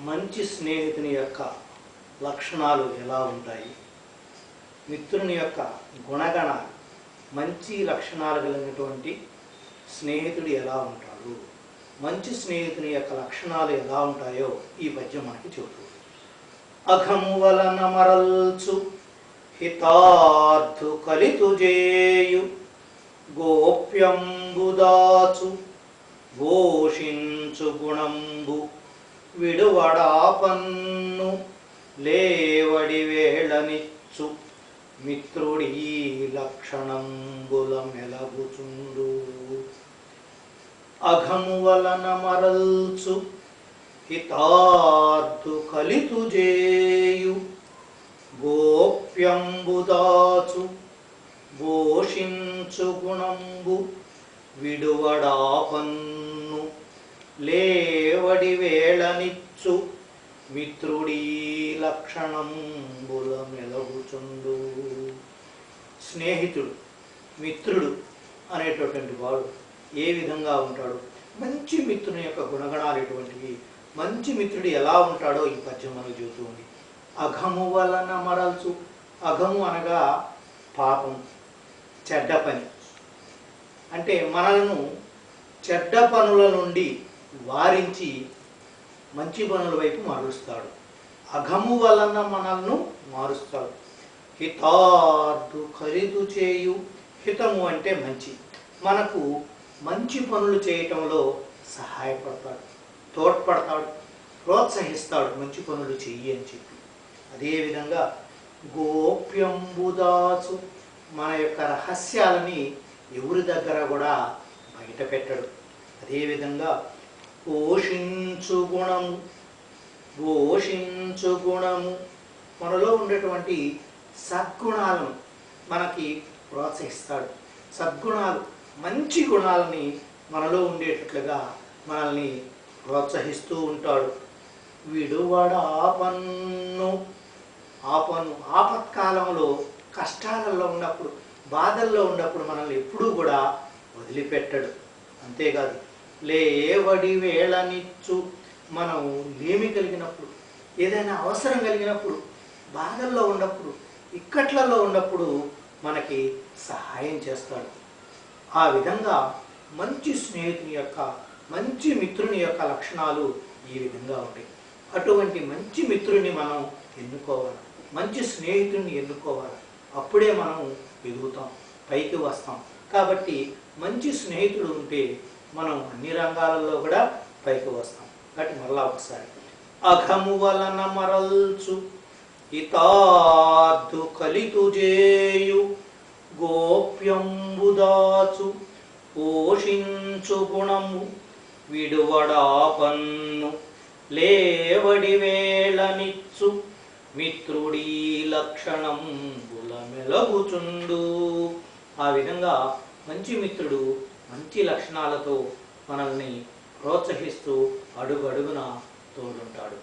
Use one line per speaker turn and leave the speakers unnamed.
మంచి స్నేహితుని యొక్క లక్షణాలు ఎలా ఉంటాయి? మిత్రుని యొక్క గుణగణ మంచి లక్షణాలు కలిగినటువంటి స్నేహితుడు ఎలా ఉంటాడు? మంచి స్నేహితుని యొక్క లక్షణాలు ఎలా ఉంటాయో ఈ పద్యం మనకి చెబుతుంది. అఘము వలన మరల్చు హితార్థు కలితు జేయు గోప్యంబుదాచు ఘోషించు గుణంబు. విడువడాపన్ను లేవడి వేళనిచ్చు మిత్రుడి లక్షణంబుల మెలగుచుండు అఘము వలన మరల్చు హితార్థు కలితు జేయు గోప్యంబుదాచు ఘోషించు గుణంబు విడువడాపన్ను లే నిచ్చు మిత్రుడీ లక్షణంబుల మెలగుచుండు స్నేహితుడు మిత్రుడు అనేటటువంటి వాడు ఏ విధంగా ఉంటాడు మంచి మిత్రుని యొక్క గుణగణాలు ఎటువంటివి మంచి మిత్రుడు ఎలా ఉంటాడో ఈ పద్యం మనకు చెబుతూ ఉంది. అఘము వలన మరల్చు అఘము అనగా పాపం చెడ్డ పని. అంటే మనలను చెడ్డ పనుల నుండి వారించి మంచి పనుల వైపు మరుస్తాడు. అఘము వలన మనల్ని మారుస్తాడు. హితార్థు ఖరీదు చేయు. హితము అంటే మంచి. మనకు మంచి పనులు చేయటంలో సహాయపడతాడు. తోడ్పడతాడు. ప్రోత్సహిస్తాడు మంచి పనులు చెయ్యి అని చెప్పి. అదేవిధంగా గోప్యంబుదాసు మన యొక్క రహస్యాలని ఎవరి దగ్గర కూడా బయట పెట్టడు అదేవిధంగా పోషించు గుణము. పోషించు గుణము. మనలో ఉండేటువంటి సద్గుణాలను మనకి ప్రోత్సహిస్తాడు. సద్గుణాలు మంచి గుణాలని మనలో ఉండేటట్లుగా మనల్ని ప్రోత్సహిస్తూ ఉంటాడు. విడువడ ఆపన్ను. ఆపన్ను. ఆపత్కాలంలో కష్టాలలో ఉన్నప్పుడు బాధల్లో ఉన్నప్పుడు మనల్ని ఎప్పుడూ కూడా వదిలిపెట్టడు. అంతేకాదు లేవడి వేళనిచ్చు మనం లేమి కలిగినప్పుడు? ఏదైనా అవసరం కలిగినప్పుడు బాధల్లో ఉన్నప్పుడు ఇక్కట్లలో ఉన్నప్పుడు మనకి సహాయం చేస్తాడు. ఆ విధంగా మంచి స్నేహితుని యొక్క మంచి మిత్రుని యొక్క లక్షణాలు ఈ విధంగా ఉంటాయి. అటువంటి మంచి మిత్రుని మనం ఎన్నుకోవాలి. మంచి స్నేహితుడిని ఎన్నుకోవాలి. అప్పుడే మనం ఎదుగుతాం పైకి వస్తాం. కాబట్టి మంచి స్నేహితుడు ఉంటే మనం అన్ని రంగాలలో కూడా పైకి వస్తాం. కాబట్టి మళ్ళా ఒకసారి. అఘము వలన మరల్చు ఇతార్థు కలితు జేయు గోప్యంబుదాచు పోషించు గుణము విడువడాపన్ను లేవడి వేళనిచ్చు మిత్రుడీ లక్షణం మెలగుచుండు ఆ విధంగా మంచి మిత్రుడు మంచి లక్షణాలతో మనల్ని ప్రోత్సహిస్తూ అడుగు అడుగున తోడుంటాడు.